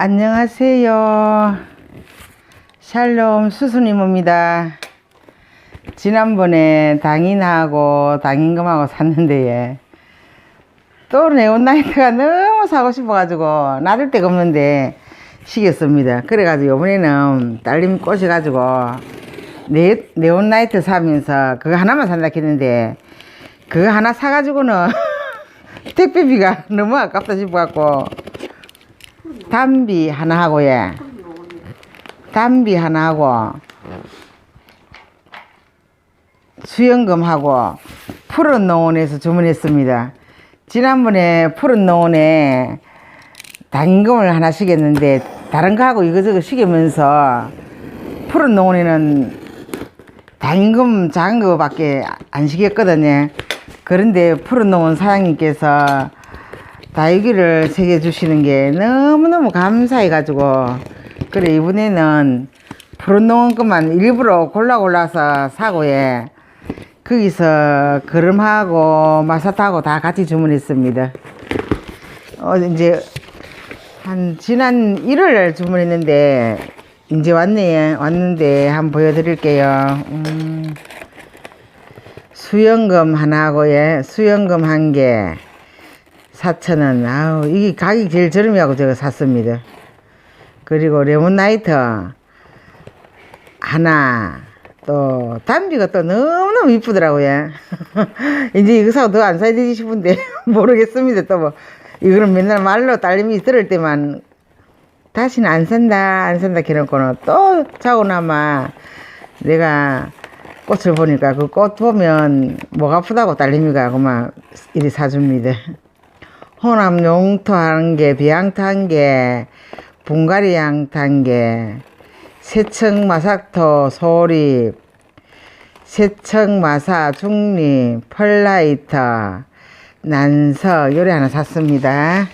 안녕하세요. 샬롬 수수님입니다. 지난번에 당인하고 당인금하고 샀는데 또 네온라이트가 너무 사고 싶어가지고 놔둘 데가 없는데 시켰습니다. 그래가지고 이번에는 딸님 꼬셔가지고 네, 네온라이트 사면서 그거 하나만 산다 했는데 그거 하나 사가지고는 택배비가 너무 아깝다 싶어갖고 담비 하나 하고 예 담비 하나 하고 수영금 하고 푸른 농원에서 주문했습니다. 지난번에 푸른 농원에 당임금을 하나 시켰는데 다른 거하고 이거저거 시키면서 푸른 농원에는 당임금 작은 거밖에 안 시켰거든요. 그런데 푸른 농원 사장님께서 다육이를 새겨 주시는 게 너무너무 감사해 가지고 그래 이번에는 푸른 농원 것만 일부러 골라 골라서 사고 예 거기서 걸음하고 마사타하고 다 같이 주문했습니다. 어 이제 한 지난 1월 주문했는데 이제 왔네 왔는데 한번 보여드릴게요. 음, 수영금 하나 하고 예 수영금 한 개. 4,000원. 아우, 이게 가격이 제일 저렴이라고 제가 샀습니다. 그리고 레몬나이트 하나. 또, 담비가 또 너무너무 이쁘더라고요. 이제 이거 사고 더 안 사야 되지 싶은데, 모르겠습니다. 또 뭐, 이거는 맨날 말로 딸님이 들을 때만, 다시는 안 산다, 안 산다, 그러고는 또 자고 나마 내가 꽃을 보니까 그 꽃 보면 목 아프다고 딸님이가 그만 이리 사줍니다. 호남 용토 한 개, 비양토 한 개, 분가리 양토 한 개, 세척 마삭토 소립, 세척 마사 중립, 펄라이터, 난석 요리 하나 샀습니다.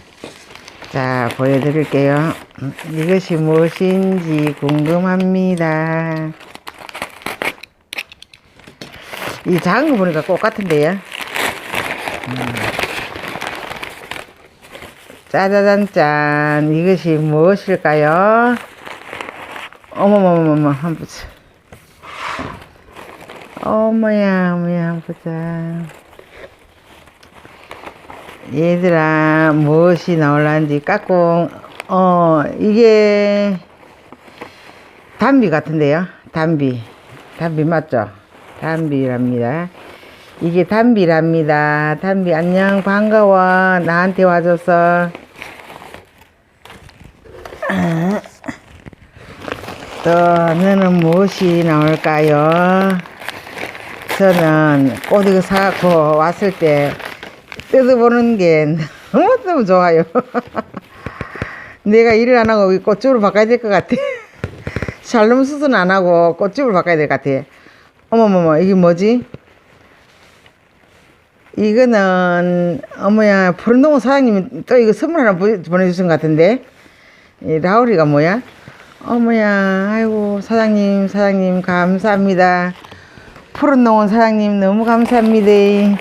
자, 보여드릴게요. 음, 이것이 무엇인지 궁금합니다. 이 작은 거 보니까 꽃 같은데요. 짜자잔짠 이것이 무엇일까요? 어머머머머 한번 보자 어머야 어머야 한번 보자 얘들아 무엇이 나올란지 까꿍 어 이게 담비 같은데요 담비 담비 맞죠 담비랍니다 이게 담비랍니다. 담비 안녕 반가워. 나한테 와줘서. 또 너는 무엇이 나올까요? 저는 꽃 이거 사갖고 왔을 때 뜯어보는 게 너무 너무 좋아요. 내가 일을 안 하고 이 꽃집으로 바꿔야 될 것 같아. 샬롬 수순 안 하고 꽃집으로 바꿔야 될 것 같아. 어머머머 이게 뭐지? 이거는 어머야 푸른동호 사장님이 또 이거 선물 하나 보- 보내주신 것 같은데 이 라우리가 뭐야? 어머야 아이고 사장님 사장님 감사합니다. 푸른 농원 사장님 너무 감사합니다.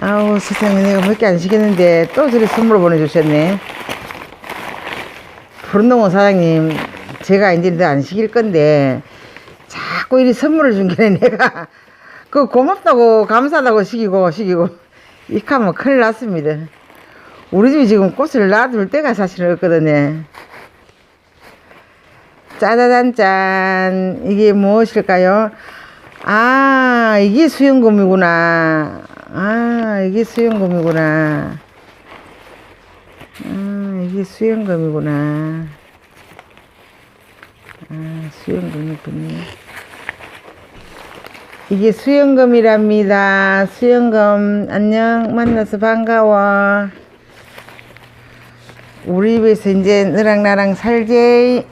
아우 세상에 내가 몇 개 안 시켰는데 또 저리 선물 보내주셨네. 푸른 농원 사장님 제가 이제 더 안 시킬 건데 자꾸 이리 선물을 준 게 내가. 그 고맙다고 감사하다고 시키고 시키고. 이카면 큰일 났습니다. 우리 집이 지금 꽃을 놔둘 데가 사실 없거든요. 짜자잔짠 이게 무엇일까요? 아 이게 수영금이구나. 아 이게 수영금이구나. 아 이게 수영금이구나. 아 수영금이군요. 이게 수영금이랍니다. 수영금 안녕 만나서 반가워. 우리 집에서 이제 너랑 나랑 살지.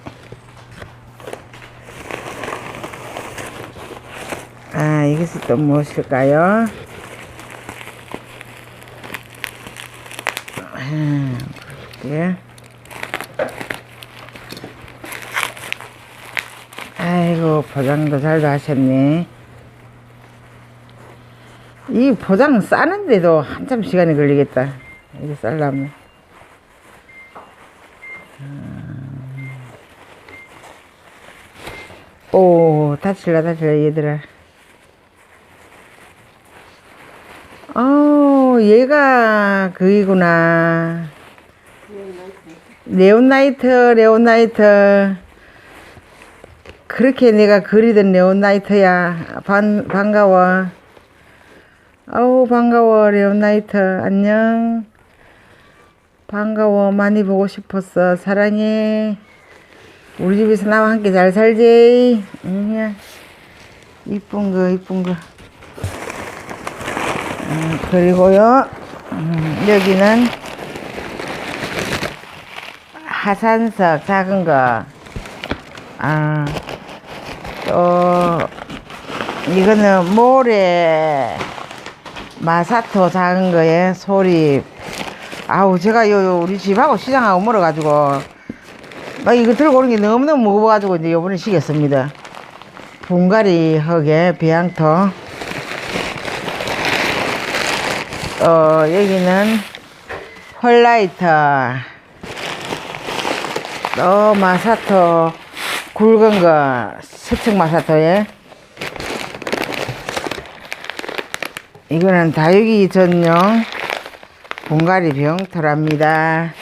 아 이것이 또 무엇일까요? 아. 아이고 포장도 잘도 하셨네. 이 포장 싸는데도 한참 시간이 걸리겠다. 이거 쌀라면. 오, 다칠라, 다칠라, 얘들아. 어, 얘가 그이구나. 레온나이트, 레온나이트. 그렇게 내가 그리던 레온나이트야. 반, 반가워. 아우, 반가워, 레온나이트. 안녕. 반가워. 많이 보고 싶었어. 사랑해. 우리 집에서 나와 함께 잘 살지. 응, 이쁜 거, 이쁜 거. 음, 그리고요, 음, 여기는 하산석 작은 거. 아, 또, 이거는 모래 마사토 작은 거에 소리. 아우, 제가 요, 요 우리 집하고 시장하고 멀어가지고, 막 이거 들고 오는 게 너무너무 무거워가지고 이제 요번에 시겠습니다. 분갈이 흙에 배양토. 어, 여기는 헐라이터. 또 마사토 굵은 거 스측 마사토에 이거는 다육이 전용 분갈이 병토랍니다.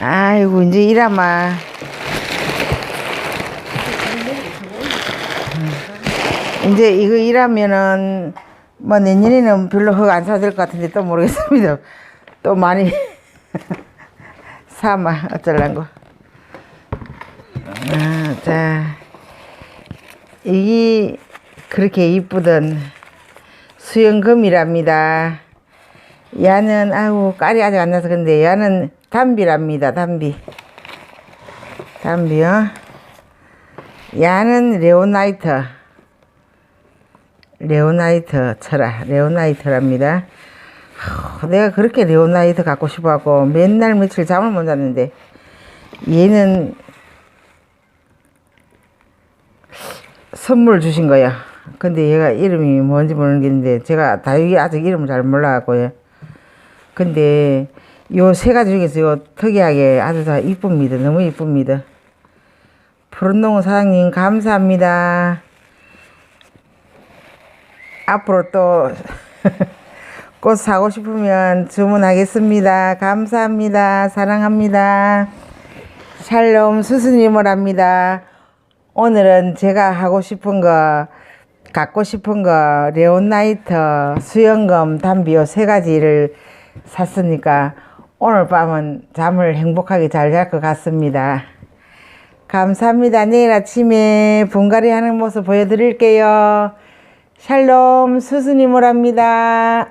아이고 이제 일하마 음. 이제 이거 일하면은 뭐 내년에는 별로 흙 안 사줄 것 같은데 또 모르겠습니다. 또 많이 사마 어쩌려고. 아, 자 이게 그렇게 이쁘던 수영금이랍니다. 야는 아우 깔이 아직 안 나서 근데 야는 담비랍니다. 담비. 담비요. 야는 레오나이트. 레오나이트 쳐라. 레오나이트랍니다. 하, 내가 그렇게 레오나이트 갖고 싶어갖고 맨날 며칠 잠을 못 잤는데 얘는 선물 주신 거야. 근데 얘가 이름이 뭔지 모르겠는데 제가 다육이 아직 이름을 잘 몰라갖고요. 근데 요 세 가지 중에서 요 특이하게 아주 다 이쁩니다. 너무 이쁩니다. 푸른농 사장님 감사합니다. 앞으로 또 꽃 사고 싶으면 주문하겠습니다. 감사합니다. 사랑합니다. 샬롬 스승님을 합니다. 오늘은 제가 하고 싶은 거, 갖고 싶은 거, 레온나이트, 수영금, 담비요 세 가지를 샀으니까 오늘 밤은 잠을 행복하게 잘 잘 것 같습니다. 감사합니다. 내일 아침에 분갈이 하는 모습 보여드릴게요. 샬롬 스승님을 합니다.